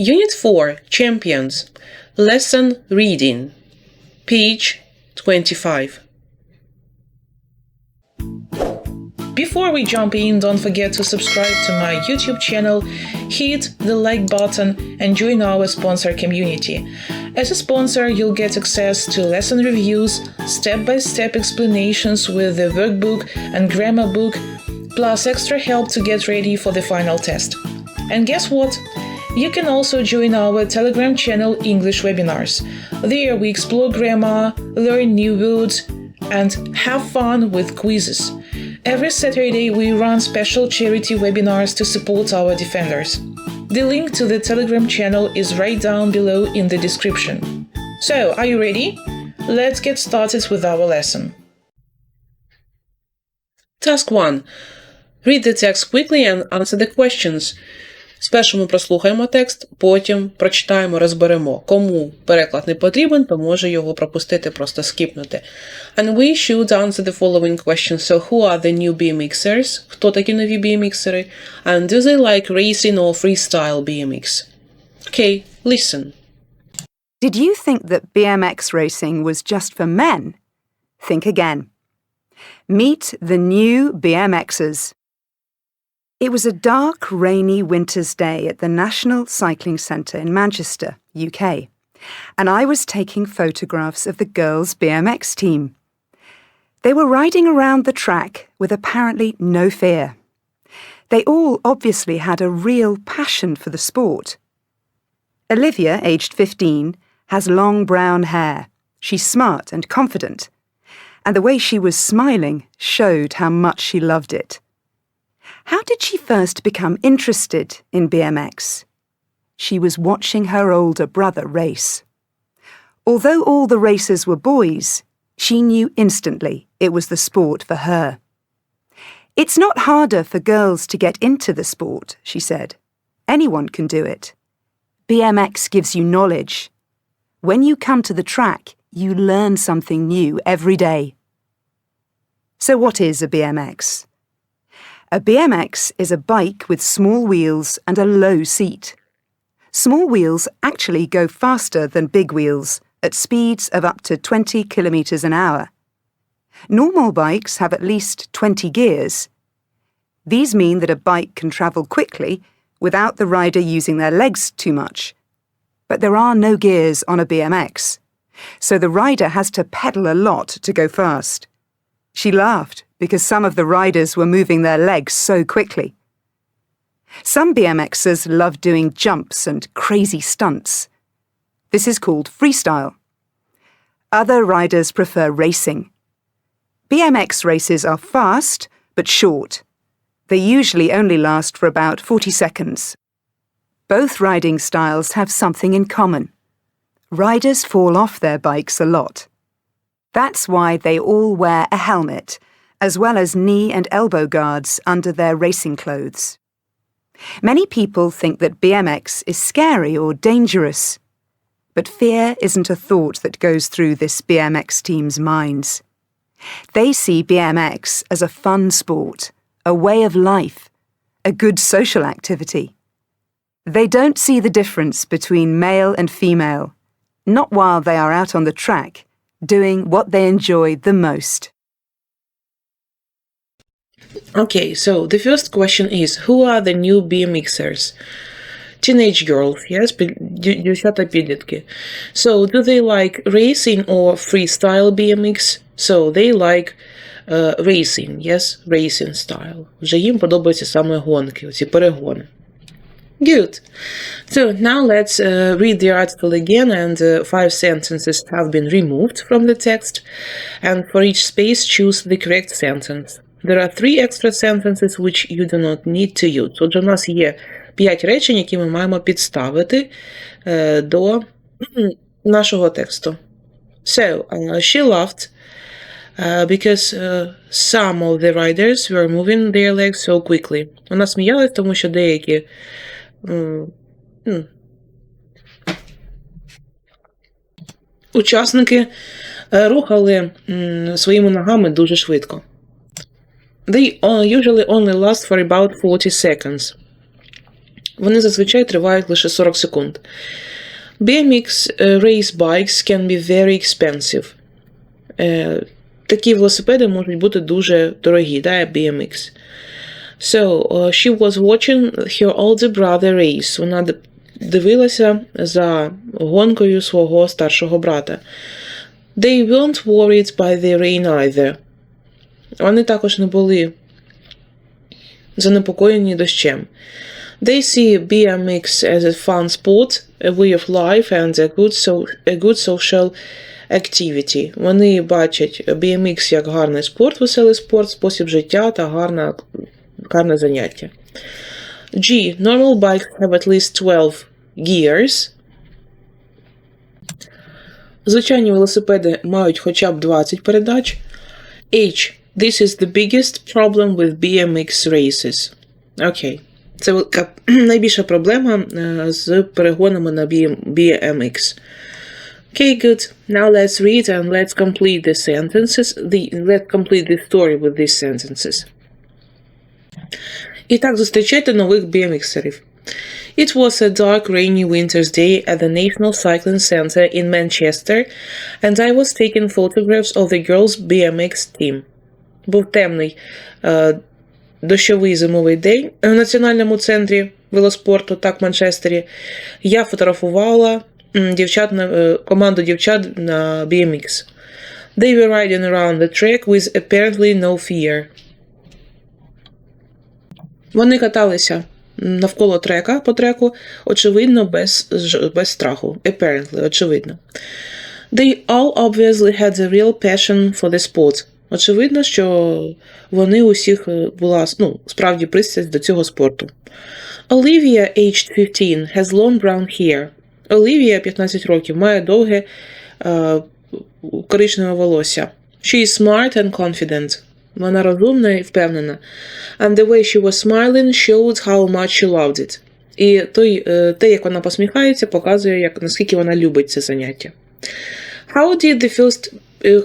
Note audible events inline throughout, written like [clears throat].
Unit 4 Champions Lesson Reading Page 25 Before we jump in, don't forget to subscribe to my YouTube channel, hit the like button, and join our sponsor community. As a sponsor, you'll get access to lesson reviews, step by step explanations with the workbook and grammar book, plus extra help to get ready for the final test. And guess what? You can also join our Telegram channel English Webinars. There we explore grammar, learn new words, and have fun with quizzes. Every Saturday, we run special charity webinars to support our defenders. The link to the Telegram channel is right down below in the description. So, are you ready? Let's get started with our lesson. Task 1. Read the text quickly and answer the questions. Спершу ми прослухаємо текст, потім прочитаємо, розберемо. Кому переклад не потрібен, то може його пропустити, просто скіпнути. And we should answer the following questions. So, who are the new BMXers? Хто такі нові BMXери? And do they like racing or freestyle BMX? Okay, listen. Did you think that BMX racing was just for men? Think again. Meet the new BMXers. It was a dark, rainy winter's day at the National Cycling Centre in Manchester, UK, and I was taking photographs of the girls' BMX team. They were riding around the track with apparently no fear. They all obviously had a real passion for the sport. Olivia, aged 15, has long brown hair. She's smart and confident, and the way she was smiling showed how much she loved it. How did she first become interested in BMX? She was watching her older brother race. Although all the racers were boys, she knew instantly it was the sport for her. It's not harder for girls to get into the sport, she said. Anyone can do it. BMX gives you knowledge. When you come to the track, you learn something new every day. So, what is a BMX? A BMX is a bike with small wheels and a low seat. Small wheels actually go faster than big wheels at speeds of up to 20 kilometres an hour. Normal bikes have at least 20 gears. These mean that a bike can travel quickly without the rider using their legs too much. But there are no gears on a BMX, so the rider has to pedal a lot to go fast. She laughed because some of the riders were moving their legs so quickly. Some BMXers love doing jumps and crazy stunts. This is called freestyle. Other riders prefer racing. BMX races are fast but short. They usually only last for about 40 seconds. Both riding styles have something in common. Riders fall off their bikes a lot. That's why they all wear a helmet as well as knee and elbow guards under their racing clothes. Many people think that BMX is scary or dangerous. But fear isn't a thought that goes through this BMX team's minds. They see BMX as a fun sport, a way of life, a good social activity. They don't see the difference between male and female, not while they are out on the track, doing what they enjoy the most. Okay, so the first question is Who are the new BMXers? Teenage girls, yes, дівчата підлітки. So, do they like racing or freestyle BMX? So, they like uh, racing, yes, racing style. Вже їм подобаються саме гонки, оці перегони. Good. So now let's uh, read the article again, and uh, five sentences have been removed from the text. And for each space, choose the correct sentence. There are three extra sentences which you do not need to use. Отже, у нас є п'ять речень, які ми маємо підставити е, до нашого тексту. So, uh, she laughed uh, because uh, some of the riders were moving their legs so quickly. Вона сміялась, тому що деякі учасники е, рухали своїми ногами дуже швидко. They usually only last for about 40 seconds. Вони зазвичай тривають лише 40 секунд. BMX е, race bikes can be very expensive. Е, Такі велосипеди можуть бути дуже дорогі, да, BMX. So, uh, she was watching her older brother race. Вона д- дивилася за гонкою свого старшого брата. They weren't worried by the rain either. Вони також не були занепокоєні дощем. They see BMX as a fun sport, a way of life and a good, so, a good social activity. Вони бачать BMX як гарний спорт, веселий спорт, спосіб життя та гарне, гарне заняття. G. Normal bikes have at least 12 gears. Звичайні велосипеди мають хоча б 20 передач. H. This is the biggest problem with BMX races. Окей. Це велика- [clears throat] найбільша проблема е, з перегонами на BM BMX. Okay, good. Now let's read and let's complete the sentences. The, let's complete the story with these sentences. І так, зустрічайте нових BMXерів. It was a dark, rainy winter's day at the National Cycling Center in Manchester, and I was taking photographs of the girls' BMX team. Був темний е, дощовий зимовий день в Національному центрі велоспорту, так, в Манчестері. Я фотографувала дівчат е, команду дівчат на BMX. They were riding around the track with apparently no fear. Вони каталися навколо трека по треку, очевидно, без, без страху. Apparently, очевидно. They all obviously had a real passion for the sport. Очевидно, що вони у всіх е, була ну, справді пристрасть до цього спорту. Olivia, aged 15, has long brown hair. Олівія, 15 років, має довге е, коричневе волосся. She is smart and confident. Вона розумна і впевнена. And the way she was smiling showed how much she loved it. І той, е, те, як вона посміхається, показує, як, наскільки вона любить це заняття. How did the first,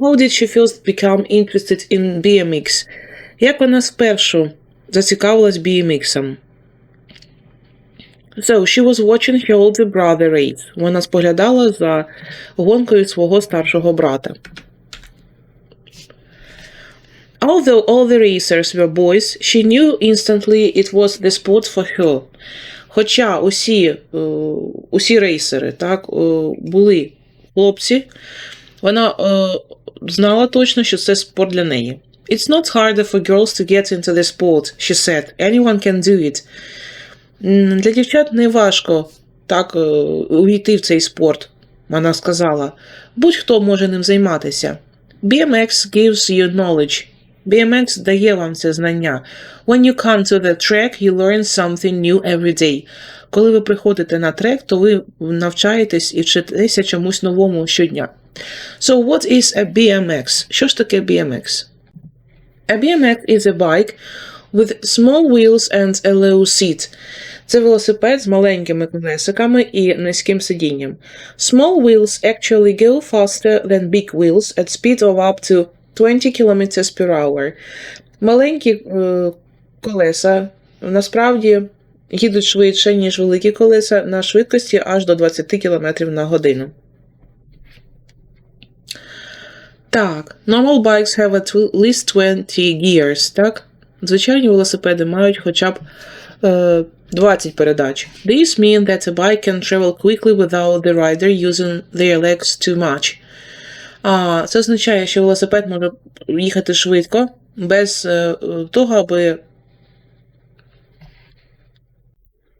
how did she first become interested in BMX? Як вона спершу зацікавилась BMX? So, she was watching her older brother race. Вона споглядала за гонкою свого старшого брата. Although all the racers were boys, she knew instantly it was the sport for her. Хоча усі, е, усі рейсери так, е, були хлопці, вона е, знала точно, що це спорт для неї. It's not harder for girls to get into the sport, she said. Anyone can do it. Для дівчат не важко так е, увійти в цей спорт, вона сказала. Будь-хто може ним займатися. BMX gives you knowledge. BMX дає вам це знання. When you come to the track, you learn something new every day. Коли ви приходите на трек, то ви навчаєтесь і вчитеся чомусь новому щодня. So what is a BMX? Що ж таке BMX? A BMX is a bike with small wheels and a low seat. Це велосипед з маленькими колесиками і низьким сидінням. Small wheels actually go faster than big wheels at speed of up to 20 km per hour. Маленькі е, колеса насправді їдуть швидше, ніж великі колеса на швидкості аж до 20 км на годину. Так, normal bikes have at least 20 gears, так? Звичайні велосипеди мають хоча б е, 20 передач. This means that a bike can travel quickly without the rider using their legs too much. А, це означає, що велосипед може їхати швидко, без е, того, аби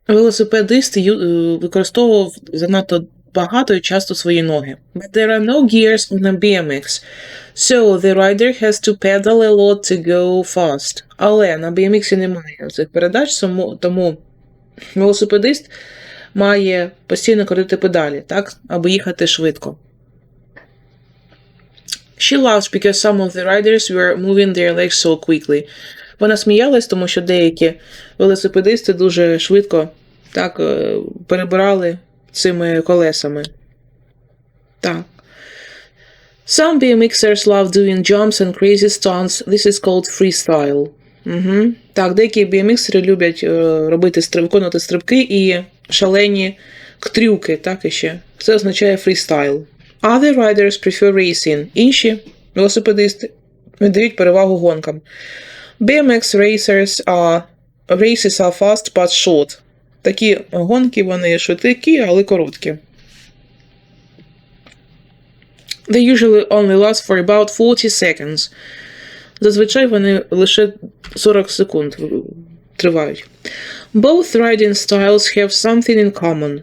велосипедист е, використовував занадто багато і часто свої ноги. But there are no gears on a BMX, so the rider has to pedal a lot to go fast. Але на BMX немає цих передач, тому, велосипедист має постійно крутити педалі, так, аби їхати швидко. She laughed because some of the riders were moving their legs so quickly. Вона сміялась, тому що деякі велосипедисти дуже швидко так е, перебирали цими колесами. Так. Some BMXers love doing jumps and crazy stunts. This is called freestyle. Угу. Так, деякі BMXери люблять е, робити виконувати стрибки і шалені трюки, так і ще. Це означає фрістайл. Other riders prefer racing. Інші велосипедисти віддають перевагу гонкам. BMX racers are races are fast but short. Такі гонки вони швидкі, але короткі. They usually only last for about 40 seconds. Зазвичай вони лише 40 секунд тривають. Both riding styles have something in common.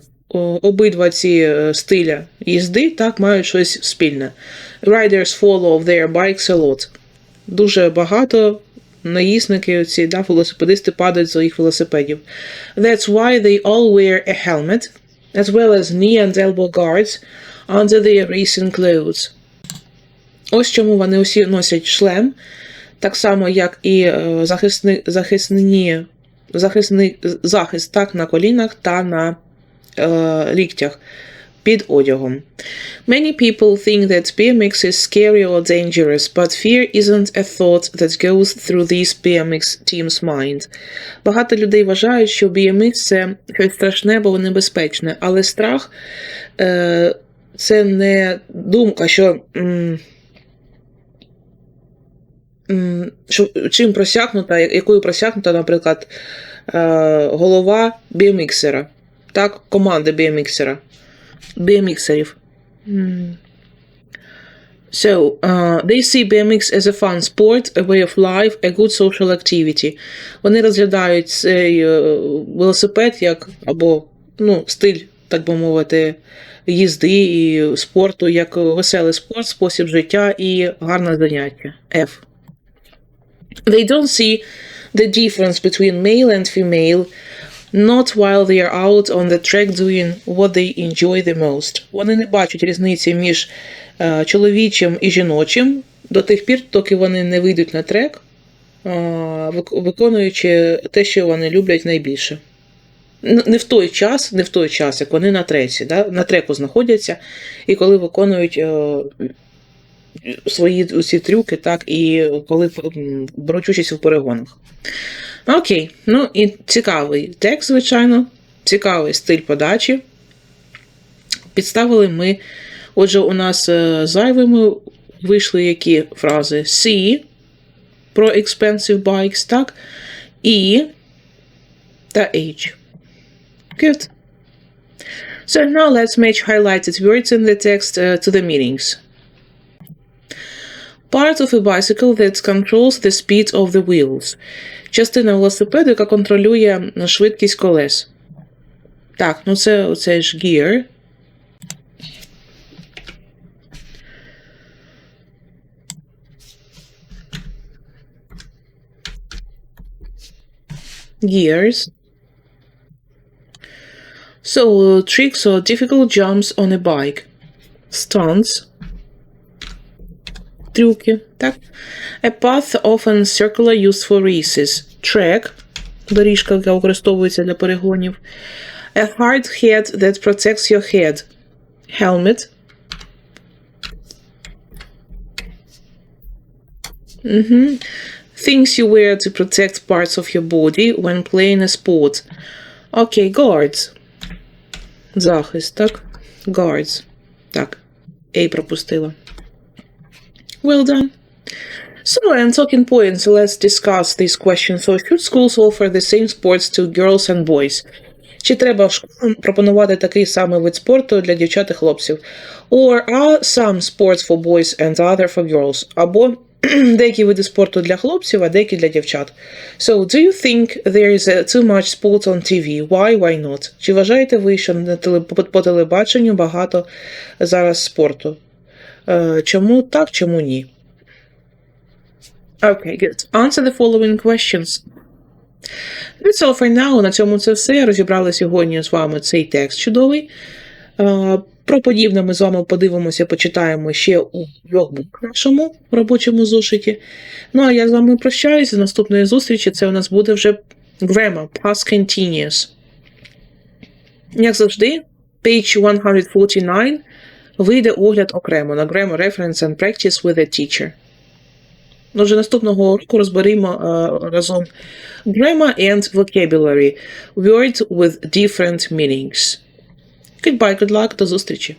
Обидва ці е, стиля їзди так мають щось спільне. Riders fall off their bikes a lot. Дуже багато наїзники, ці да, велосипедисти падають з своїх велосипедів. That's why they all wear a helmet, as well as knee and elbow guards under their racing clothes. Ось чому вони усі носять шлем, так само, як і е, захисни, захисні, захисний захист так на колінах та на е, ліктях під одягом. Many people think that BMX is scary or dangerous, but fear isn't a thought that goes through these BMX team's mind. Багато людей вважають, що BMX це щось страшне або небезпечне, але страх е, це не думка, що. м, чим просякнута, якою просякнута, наприклад, е, голова BMXера, так, команди BMXера, BMXерів. So, uh, they see BMX as a fun sport, a way of life, a good social activity. Вони розглядають цей е, велосипед як або ну, стиль, так би мовити, їзди і спорту, як веселий спорт, спосіб життя і гарне заняття. F. They don't see the difference between male and female, not while they are out on the track doing what they enjoy the most. Вони не бачать різниці між е, чоловічим і жіночим до тих пір, доки вони не вийдуть на трек, е, виконуючи те, що вони люблять найбільше. Не в той час, не в той час, як вони на треці, да? на треку знаходяться, і коли виконують е, свої усі трюки, так, і коли беруть участь у перегонах. Окей, ну і цікавий текст, звичайно, цікавий стиль подачі. Підставили ми. Отже, у нас е, зайвими вийшли які фрази C про expensive bikes, так? І та H. Good. So now let's match highlighted words in the text uh, to the meanings. Part of a bicycle that controls the speed of the wheels. Частина велосипеду, яка контролює швидкість колес. Так, ну це оце ж gear. Gears. So, tricks or difficult jumps on a bike. Stunts. Трюки, так? A path often circular used for races. Track. Доріжка, яка використовується для перегонів. A hard head that protects your head. Helmet. Мгм. Things you wear to protect parts of your body when playing a sport. Окей, guards. Захист, так? Guards. Так. A пропустила. Well done. So, and talking points, let's discuss this question. So, should schools offer the same sports to girls and boys? Чи треба школам пропонувати такий самий вид спорту для дівчат і хлопців? Or are some sports for boys and other for girls? Або деякі види спорту для хлопців, а деякі для дівчат. So, do you think there is uh, too much sport on TV? Why, why not? Чи вважаєте ви, що на по телебаченню багато зараз спорту? Е, чому так, чому ні? Okay, good. Answer the following questions. That's all for now. На цьому це все. Розібрали сьогодні з вами цей текст чудовий. Е, Про подібне ми з вами подивимося, почитаємо ще у льогбук нашому робочому зошиті. Ну а я з вами прощаюся. З наступної зустрічі це у нас буде вже grammar, past continuous. Як завжди, page 149 вийде огляд окремо на grammar reference and practice with a teacher. Ну, вже наступного року розберемо е, разом grammar and vocabulary. Words with different meanings. Goodbye, good luck, до зустрічі.